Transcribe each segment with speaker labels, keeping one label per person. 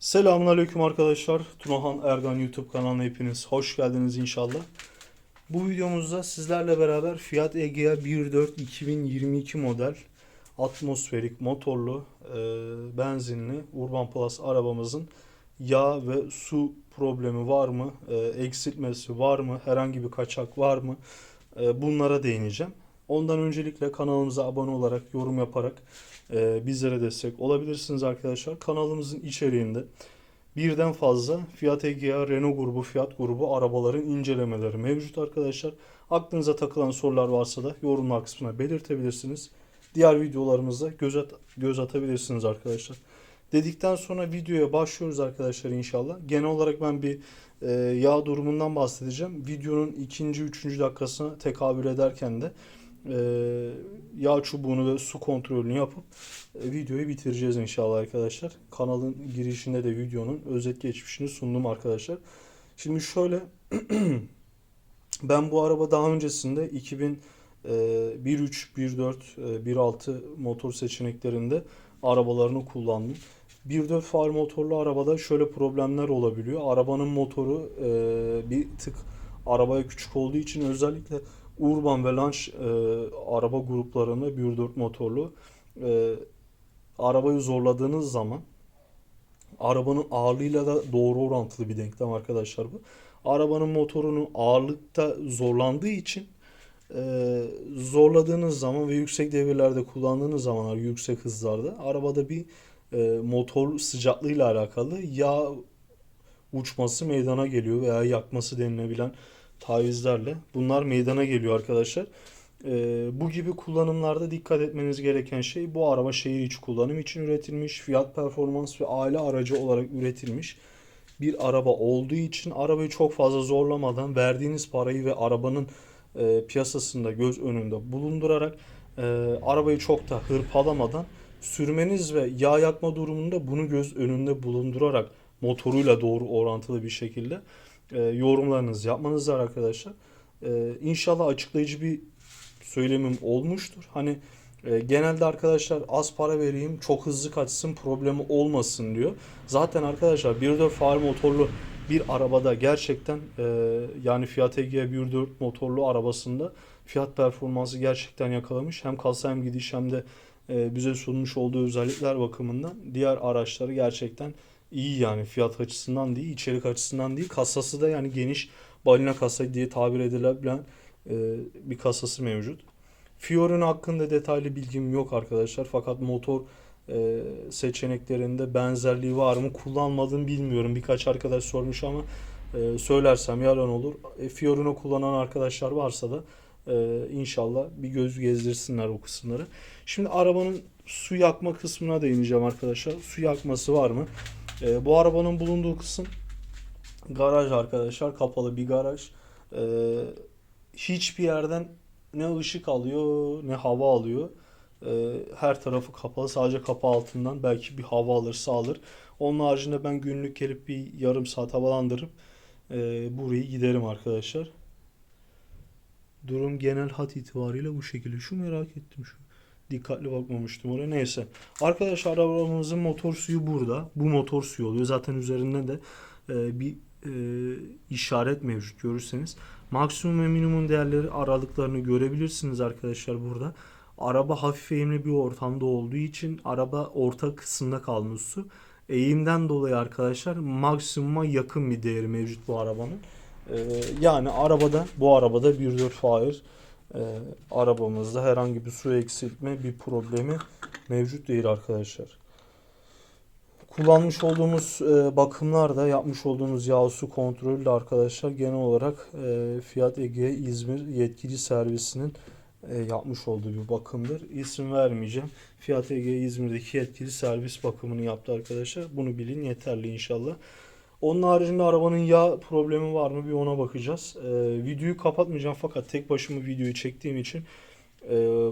Speaker 1: Selamünaleyküm arkadaşlar. Tunahan Ergan YouTube kanalına hepiniz hoş geldiniz inşallah. Bu videomuzda sizlerle beraber Fiat Egea 1.4 2022 model atmosferik motorlu e, benzinli Urban Plus arabamızın yağ ve su problemi var mı? E, eksiltmesi var mı? Herhangi bir kaçak var mı? E, bunlara değineceğim. Ondan öncelikle kanalımıza abone olarak, yorum yaparak e, bizlere destek olabilirsiniz arkadaşlar. Kanalımızın içeriğinde birden fazla Fiat Egea, Renault grubu, Fiat grubu arabaların incelemeleri mevcut arkadaşlar. Aklınıza takılan sorular varsa da yorumlar kısmına belirtebilirsiniz. Diğer videolarımızda göz, at- göz atabilirsiniz arkadaşlar. Dedikten sonra videoya başlıyoruz arkadaşlar inşallah. Genel olarak ben bir e, yağ durumundan bahsedeceğim. Videonun ikinci, üçüncü dakikasına tekabül ederken de yağ çubuğunu ve su kontrolünü yapıp e, videoyu bitireceğiz inşallah arkadaşlar. Kanalın girişinde de videonun özet geçmişini sundum arkadaşlar. Şimdi şöyle ben bu araba daha öncesinde 2000 e, 1.3, 1.4, e, 1.6 motor seçeneklerinde arabalarını kullandım. 1.4 far motorlu arabada şöyle problemler olabiliyor. Arabanın motoru e, bir tık arabaya küçük olduğu için özellikle Urban ve Launch e, araba gruplarında 1.4 motorlu e, arabayı zorladığınız zaman arabanın ağırlığıyla da doğru orantılı bir denklem arkadaşlar bu. Arabanın motorunu ağırlıkta zorlandığı için e, zorladığınız zaman ve yüksek devirlerde kullandığınız zamanlar yüksek hızlarda arabada bir e, motor sıcaklığıyla alakalı yağ uçması meydana geliyor veya yakması denilebilen tavizlerle bunlar meydana geliyor arkadaşlar. Ee, bu gibi kullanımlarda dikkat etmeniz gereken şey bu araba şehir içi kullanım için üretilmiş, fiyat performans ve aile aracı olarak üretilmiş bir araba olduğu için arabayı çok fazla zorlamadan verdiğiniz parayı ve arabanın e, piyasasında göz önünde bulundurarak e, arabayı çok da hırpalamadan sürmeniz ve yağ yakma durumunda bunu göz önünde bulundurarak motoruyla doğru orantılı bir şekilde e, yorumlarınızı yapmanız var arkadaşlar. E, inşallah açıklayıcı bir söylemim olmuştur. Hani e, genelde arkadaşlar az para vereyim çok hızlı kaçsın problemi olmasın diyor. Zaten arkadaşlar 1.4 far motorlu bir arabada gerçekten e, yani Fiat Egea 1.4 motorlu arabasında fiyat performansı gerçekten yakalamış. Hem kasa hem gidiş hem de e, bize sunmuş olduğu özellikler bakımından diğer araçları gerçekten iyi yani fiyat açısından değil, içerik açısından değil. Kasası da yani geniş balina kasa diye tabir edilebilen e, bir kasası mevcut. Fiorino hakkında detaylı bilgim yok arkadaşlar. Fakat motor e, seçeneklerinde benzerliği var mı kullanmadım bilmiyorum. Birkaç arkadaş sormuş ama e, söylersem yalan olur. E, Fiorino kullanan arkadaşlar varsa da e, inşallah bir göz gezdirsinler o kısımları. Şimdi arabanın su yakma kısmına değineceğim arkadaşlar. Su yakması var mı? E, bu arabanın bulunduğu kısım garaj arkadaşlar. Kapalı bir garaj. E, hiçbir yerden ne ışık alıyor ne hava alıyor. E, her tarafı kapalı. Sadece kapı altından belki bir hava alırsa alır. Onun haricinde ben günlük gelip bir yarım saat havalandırıp e, burayı giderim arkadaşlar. Durum genel hat itibariyle bu şekilde. Şu merak ettim şu. Dikkatli bakmamıştım oraya. Neyse. Arkadaşlar arabamızın motor suyu burada. Bu motor suyu oluyor. Zaten üzerinde de e, bir e, işaret mevcut görürseniz. Maksimum ve minimum değerleri aralıklarını görebilirsiniz arkadaşlar burada. Araba hafif eğimli bir ortamda olduğu için araba orta kısımda kalmış su. Eğimden dolayı arkadaşlar maksimuma yakın bir değeri mevcut bu arabanın. Ee, yani arabada bu arabada 1.4 Fire e, arabamızda herhangi bir su eksiltme bir problemi mevcut değil arkadaşlar. Kullanmış olduğumuz e, bakımlarda yapmış olduğumuz yağ su kontrolü de arkadaşlar genel olarak e, Fiat Egea İzmir yetkili servisinin e, yapmış olduğu bir bakımdır. İsim vermeyeceğim. Fiat Egea İzmir'deki yetkili servis bakımını yaptı arkadaşlar. Bunu bilin yeterli inşallah. Onun haricinde arabanın yağ problemi var mı bir ona bakacağız. E, videoyu kapatmayacağım fakat tek başıma videoyu çektiğim için e,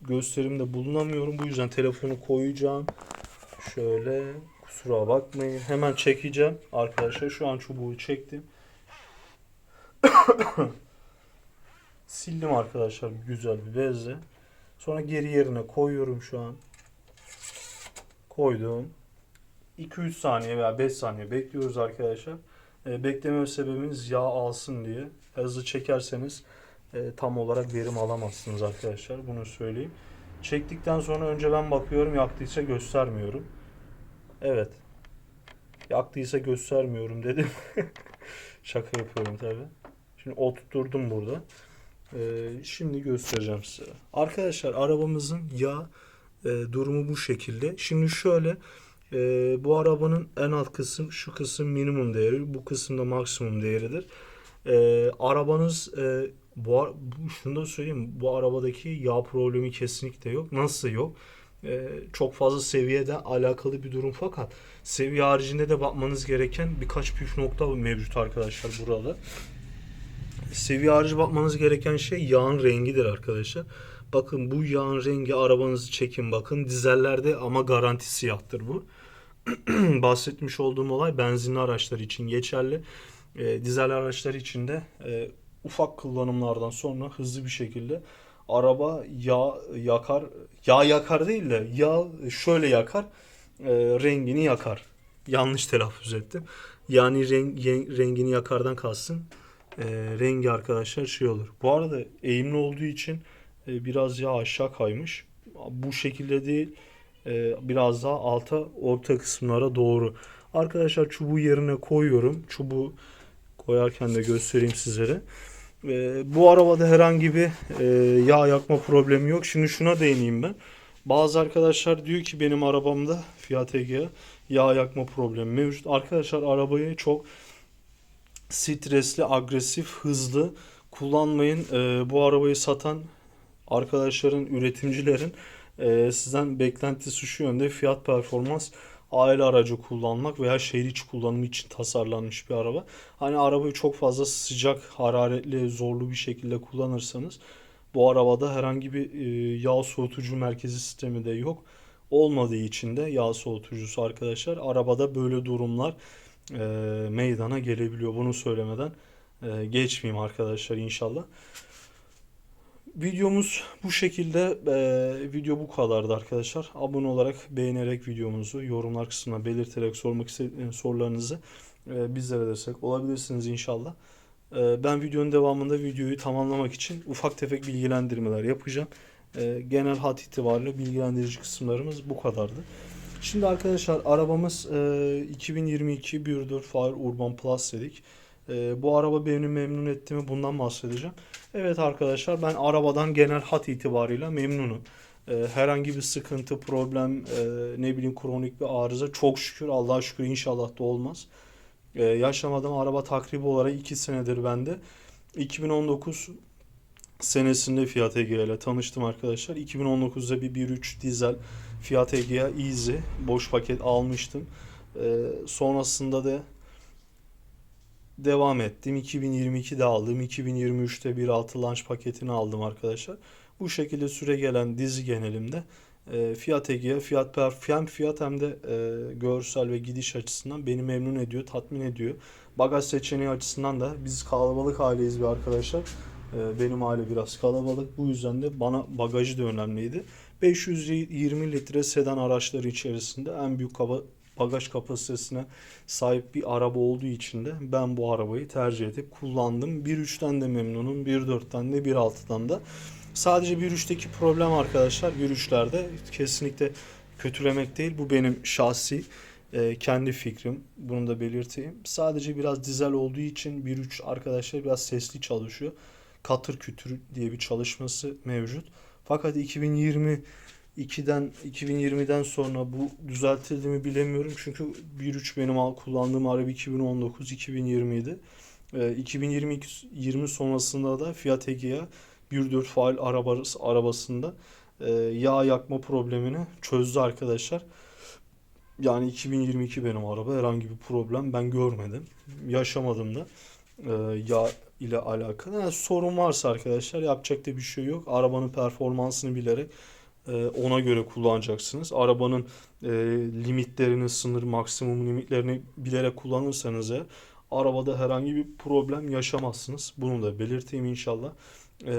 Speaker 1: gösterimde bulunamıyorum. Bu yüzden telefonu koyacağım. Şöyle kusura bakmayın. Hemen çekeceğim. Arkadaşlar şu an çubuğu çektim. Sildim arkadaşlar güzel bir bezle. Sonra geri yerine koyuyorum şu an. Koydum. 2-3 saniye veya 5 saniye bekliyoruz arkadaşlar. E, bekleme sebebimiz yağ alsın diye. Hızlı çekerseniz e, tam olarak verim alamazsınız arkadaşlar. Bunu söyleyeyim. Çektikten sonra önce ben bakıyorum yaktıysa göstermiyorum. Evet. Yaktıysa göstermiyorum dedim. Şaka yapıyorum tabi. Şimdi oturturdum burada. Ee, şimdi göstereceğim size. Arkadaşlar arabamızın yağ e, durumu bu şekilde. Şimdi şöyle e, bu arabanın en alt kısım şu kısım minimum değeri bu kısım da maksimum değeridir. E, arabanız e, bu, bu şunu da söyleyeyim bu arabadaki yağ problemi kesinlikle yok. Nasıl yok? E, çok fazla seviyede alakalı bir durum fakat seviye haricinde de bakmanız gereken birkaç püf nokta mevcut arkadaşlar burada. Seviye harici bakmanız gereken şey yağın rengidir arkadaşlar. Bakın bu yağın rengi arabanızı çekin bakın dizellerde ama garanti siyahtır bu. Bahsetmiş olduğum olay benzinli araçlar için geçerli. E, dizel araçlar için de e, ufak kullanımlardan sonra hızlı bir şekilde araba yağ yakar. Yağ yakar değil de yağ şöyle yakar. e, rengini yakar. Yanlış telaffuz ettim. Yani renk, rengini yakardan kalsın. E, rengi arkadaşlar şey olur. Bu arada eğimli olduğu için e, biraz yağ aşağı kaymış. Bu şekilde değil. E, biraz daha alta orta kısımlara doğru. Arkadaşlar çubuğu yerine koyuyorum. Çubuğu koyarken de göstereyim sizlere. E, bu arabada herhangi bir e, yağ yakma problemi yok. Şimdi şuna değineyim ben. Bazı arkadaşlar diyor ki benim arabamda Fiat Egea yağ yakma problemi mevcut. Arkadaşlar arabayı çok stresli, agresif, hızlı kullanmayın. E, bu arabayı satan arkadaşların, üretimcilerin e, sizden beklentisi şu yönde fiyat performans aile aracı kullanmak veya şehir içi kullanımı için tasarlanmış bir araba. Hani arabayı çok fazla sıcak, hararetli, zorlu bir şekilde kullanırsanız bu arabada herhangi bir e, yağ soğutucu merkezi sistemi de yok. Olmadığı için de yağ soğutucusu arkadaşlar arabada böyle durumlar e, meydana gelebiliyor. Bunu söylemeden e, geçmeyeyim arkadaşlar inşallah. Videomuz bu şekilde. Ee, video bu kadardı arkadaşlar. Abone olarak, beğenerek videomuzu yorumlar kısmına belirterek sormak istediğiniz sorularınızı e, bizlere destek olabilirsiniz inşallah. Ee, ben videonun devamında videoyu tamamlamak için ufak tefek bilgilendirmeler yapacağım. Ee, genel hat itibariyle bilgilendirici kısımlarımız bu kadardı. Şimdi arkadaşlar arabamız e, 2022 1.4 Fire Urban Plus dedik. E, bu araba beni memnun etti mi bundan bahsedeceğim. Evet arkadaşlar ben arabadan genel hat itibarıyla memnunum. Ee, herhangi bir sıkıntı, problem, e, ne bileyim kronik bir arıza çok şükür Allah'a şükür inşallah da olmaz. Ee, araba takribi olarak 2 senedir bende. 2019 senesinde Fiat Egea ile tanıştım arkadaşlar. 2019'da bir 1.3 dizel Fiat Egea Easy boş paket almıştım. Ee, sonrasında da devam ettim. 2022'de aldım. 2023'te 1.6 launch paketini aldım arkadaşlar. Bu şekilde süre gelen dizi genelimde e, Fiat Egea, Fiat Per, hem fiyat hem de e, görsel ve gidiş açısından beni memnun ediyor, tatmin ediyor. Bagaj seçeneği açısından da biz kalabalık aileyiz bir arkadaşlar. E, benim aile biraz kalabalık. Bu yüzden de bana bagajı da önemliydi. 520 litre sedan araçları içerisinde en büyük kaba, bagaj kapasitesine sahip bir araba olduğu için de ben bu arabayı tercih edip kullandım. 1.3'ten de memnunum, 1.4'ten de 1.6'dan da. Sadece 1.3'teki problem arkadaşlar 1.3'lerde kesinlikle kötülemek değil. Bu benim şahsi e, kendi fikrim. Bunu da belirteyim. Sadece biraz dizel olduğu için 1.3 arkadaşlar biraz sesli çalışıyor. Katır kütür diye bir çalışması mevcut. Fakat 2020 2'den 2020'den sonra bu düzeltildi mi bilemiyorum. Çünkü 1.3 benim kullandığım araba 2019 2020'ydi. Ee, 2020 20 sonrasında da Fiat Egea 1.4 faal arabası, arabasında e, yağ yakma problemini çözdü arkadaşlar. Yani 2022 benim araba herhangi bir problem ben görmedim. Yaşamadım da e, yağ ile alakalı. Yani sorun varsa arkadaşlar yapacak da bir şey yok. Arabanın performansını bilerek e, ona göre kullanacaksınız. Arabanın e, limitlerini, sınır maksimum limitlerini bilerek kullanırsanız arabada herhangi bir problem yaşamazsınız. Bunu da belirteyim inşallah. E,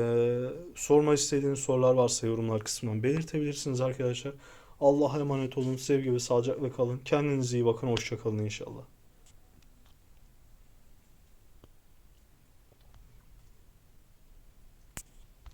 Speaker 1: sorma istediğiniz sorular varsa yorumlar kısmından belirtebilirsiniz arkadaşlar. Allah'a emanet olun. Sevgi ve sağlıcakla kalın. Kendinize iyi bakın. Hoşça kalın inşallah.